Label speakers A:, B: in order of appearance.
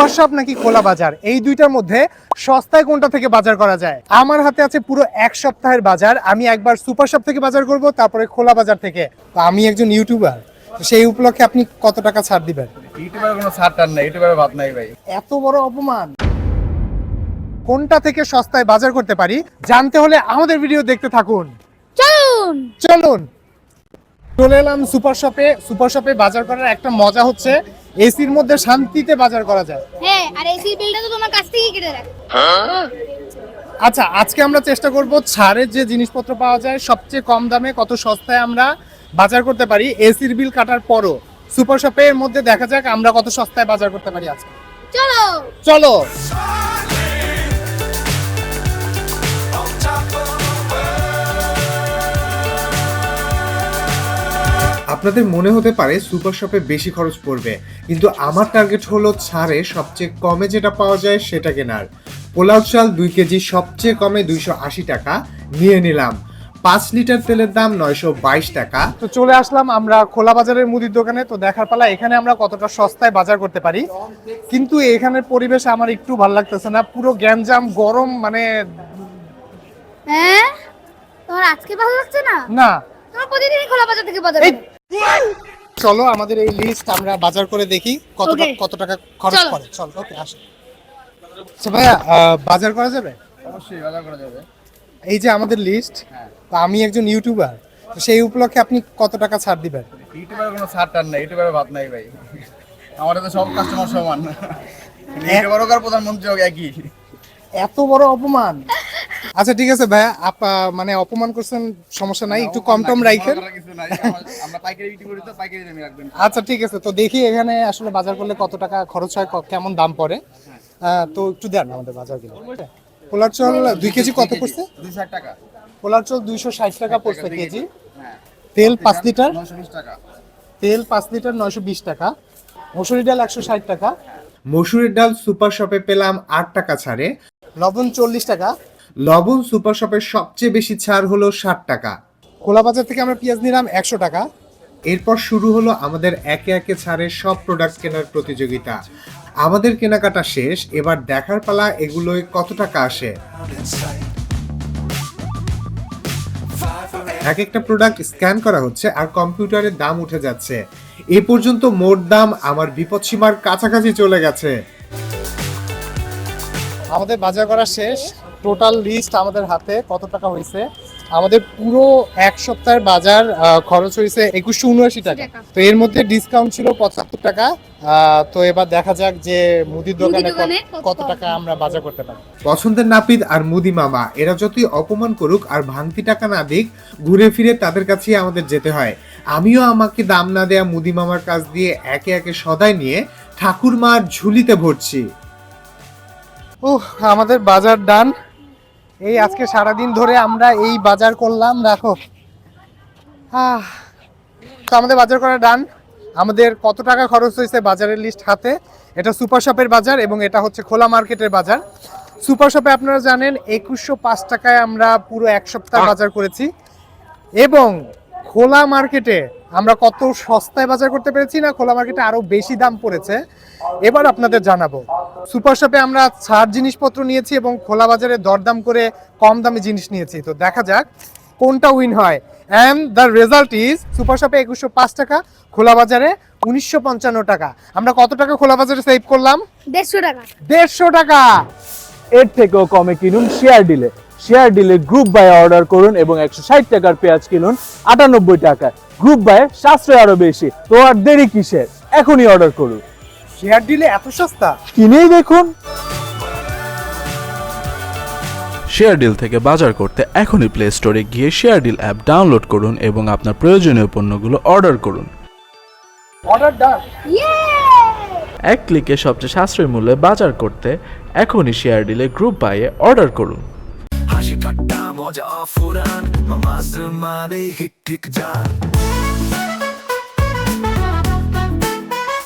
A: Super shop নাকি খোলা বাজার? এই দুইটার মধ্যে সস্তায় কোনটা থেকে বাজার করা যায়? আমার হাতে আছে পুরো এক সপ্তাহের বাজার। আমি একবার সুপার শপ থেকে বাজার করব তারপরে খোলা বাজার থেকে। তো আমি একজন ইউটিউবার সেই উপলক্ষে আপনি কত টাকা ছাড় দিবেন?
B: ইউটিউবের কোনো ছাড় টার নাই ইউটিউবের ভাত নাই ভাই।
A: এত বড় অপমান! কোনটা থেকে সস্তায় বাজার করতে পারি জানতে হলে আমাদের ভিডিও দেখতে থাকুন।
C: চলুন!
A: চলুন! চলে এলাম সুপার শপে সুপার শপে বাজার করার একটা মজা হচ্ছে এসির মধ্যে শান্তিতে বাজার করা যায়।
C: হ্যাঁ আর এসির বিলটা তো তোমার কাছ থেকেই কেটে রাখ
A: আচ্ছা আজকে আমরা চেষ্টা করব ছাড়ের যে জিনিসপত্র পাওয়া যায় সবচেয়ে কম দামে কত সস্তায় আমরা বাজার করতে পারি। এসির বিল কাটার পরও সুপার শপের মধ্যে দেখা যাক আমরা কত সস্তায় বাজার করতে পারি আজকে।
C: চলো!
A: চলো! আপনাদের মনে হতে পারে সুপার শপে বেশি খরচ পড়বে কিন্তু আমার টার্গেট হলো ছাড়ে সবচেয়ে কমে যেটা পাওয়া যায় সেটা কেনার। পোলাও চাল দুই কেজি সবচেয়ে কমে দুইশো আশি টাকা নিয়ে নিলাম। পাঁচ লিটার তেলের দাম নয়শো বাইশ টাকা। তো চলে আসলাম আমরা খোলা বাজারের মুদির দোকানে। তো দেখার পালা এখানে আমরা কতটা সস্তায় বাজার করতে পারি। কিন্তু এখানের পরিবেশ আমার একটু ভালো লাগতেছে না। পুরো গ্যাঞ্জাম গরম মানে
C: হ্যাঁ? তোমার আজকে ভালো লাগছে না?
A: না।
C: তোমার প্রতিদিনই খোলা বাজার থেকে বাজার।
A: চলো আমাদের এই লিস্ট আমরা বাজার করে দেখি কত
C: Okay.
A: কত টাকা খরচ
C: চলো।
A: করে। চল ওকে আসো। আচ্ছা ভাইয়া আহ, বাজার করা যাবে?
B: অবশ্যই বাজার করা যাবে।
A: এই যে আমাদের লিস্ট
B: হ্যাঁ।
A: আমি একজন ইউটিউবার তো সেই উপলক্ষে আপনি কত টাকা ছাড় দিবেন?
B: ইউটিউবের কোনো ছাড় টার নাই ইউটিউবের ভাত নাই ভাই। আমাদের তো সব কাস্টমার সমান। ইউটিউবার হোক আর প্রধানমন্ত্রী হোক একই।
A: এত বড় অপমান। আচ্ছা ঠিক আছে ভাইয়া আপা মানে অপমান করছেন সমস্যা নাই একটু কম টম রাখেন
B: রাখবেন।
A: আচ্ছা ঠিক আছে তো দেখি এখানে আসলে বাজার করলে কত টাকা খরচ হয় ক- কেমন দাম পড়ে। আহ, তো একটু দেন আমাদের বাজার গেলে পোলার চল দুই কেজি কত পড়ছে?
B: টাকা।
A: পোলার চল দুইশো ষাট টাকা পড়ছে কেজি।
B: হ্যাঁ।
A: তেল পাঁচ লিটার।
B: টাকা।
A: তেল পাঁচ লিটার নয়শো বিশ টাকা। মসুরি ডাল একশো ষাট টাকা। মসুরির ডাল সুপার শপে পেলাম আট টাকা ছাড়ে। লবণ চল্লিশ টাকা। লবণ সুপার শপের সবচেয়ে বেশি ছাড় হলো ষাট টাকা। খোলা বাজার থেকে আমরা পেঁয়াজ নিলাম একশো টাকা। এরপর শুরু হলো আমাদের একে একে ছাড়ের সব প্রোডাক্ট কেনার প্রতিযোগিতা। আমাদের কেনাকাটা শেষ এবার দেখার পালা এগুলোয় কত টাকা আসে এক একটা প্রোডাক্ট স্ক্যান করা হচ্ছে আর কম্পিউটারের দাম উঠে যাচ্ছে। এ পর্যন্ত মোট দাম আমার বিপদসীমার কাছাকাছি চলে গেছে। আমাদের বাজার করা শেষ। টোটাল লিস্ট আমাদের হাতে কত টাকা হয়েছে? আমাদের পুরো এক সপ্তাহের বাজার আহ, খরচ হয়েছে একুশশো উনআশি টাকা। তো এর মধ্যে ডিসকাউন্ট ছিল পঁচাত্তর টাকা। আহ, তো এবার দেখা যাক যে মুদির দোকানে কত-
C: কত
A: কত টাকা আমরা বাজার করতে পারি। পছন্দের নাপিত আর মুদি মামা এরা যতই অপমান করুক আর ভাঙতি টাকা না দিক ঘুরে ফিরে তাদের কাছেই আমাদের যেতে হয়। আমিও আমাকে দাম না দেয়া মুদি মামার কাছ দিয়ে একে একে সদাই নিয়ে ঠাকুরমার ঝুলিতে ভরছি। উহ আমাদের বাজার ডান। এই আজকে সারাদিন ধরে আমরা এই বাজার করলাম রাখো তো আমাদের বাজার করা ডান। আমাদের কত টাকা খরচ হয়েছে বাজারের লিস্ট হাতে? এটা সুপার শপের বাজার এবং এটা হচ্ছে খোলা মার্কেটের বাজার। সুপার শপে আপনারা জানেন একুশশো পাঁচ টাকায় আমরা পুরো এক সপ্তাহ বাজার করেছি। এবং খোলা মার্কেটে আমরা কত সস্তায় বাজার করতে পেরেছি না খোলা মার্কেটে আরও বেশি দাম পড়েছে। এবার আপনাদের জানাব। সুপার শপে আমরা ছাড় জিনিসপত্র নিয়েছি এবং খোলা বাজারে দরদাম করে কম দামে জিনিস নিয়েছি। তো দেখা যাক কোনটা উইন হয়। And the result is super শপে একুশশো পাঁচ টাকা খোলা বাজারে উনিশশো পঞ্চান্ন টাকা। আমরা কত টাকা খোলা বাজারে সেভ করলাম?
C: দেড়শো টাকা।
A: দেড়শো টাকা।
D: এর থেকেও কমে কিনুন শেয়ার ডিলে শেয়ার ডিলে গ্রুপ বাই অর্ডার করুন এবং একশো ষাট টাকার পেঁয়াজ কিনুন আটানব্বই টাকা গ্রুপ বাই সাশ্রয় আরও বেশি। তো আর দেরি কিসের? এখনই অর্ডার করুন।
A: শেয়ার দিলে এত সস্তা?
D: কিনেই দেখুন।
E: শেয়ার ডিল থেকে বাজার করতে এখনই প্লে স্টোরে গিয়ে শেয়ার ডিল অ্যাপ ডাউনলোড করুন এবং আপনার প্রয়োজনীয় পণ্যগুলো অর্ডার করুন।
A: অর্ডার ডান
C: ইয়ে
E: এক ক্লিকে সবচেয়ে সাশ্রয়ী মূল্যে বাজার করতে এখনই শেয়ার ডিলে গ্রুপ বাইয়ে অর্ডার করুন।
F: হাসি ঠাট্টা মজা ফুরান মামাজ মানে হিট ঠিক যান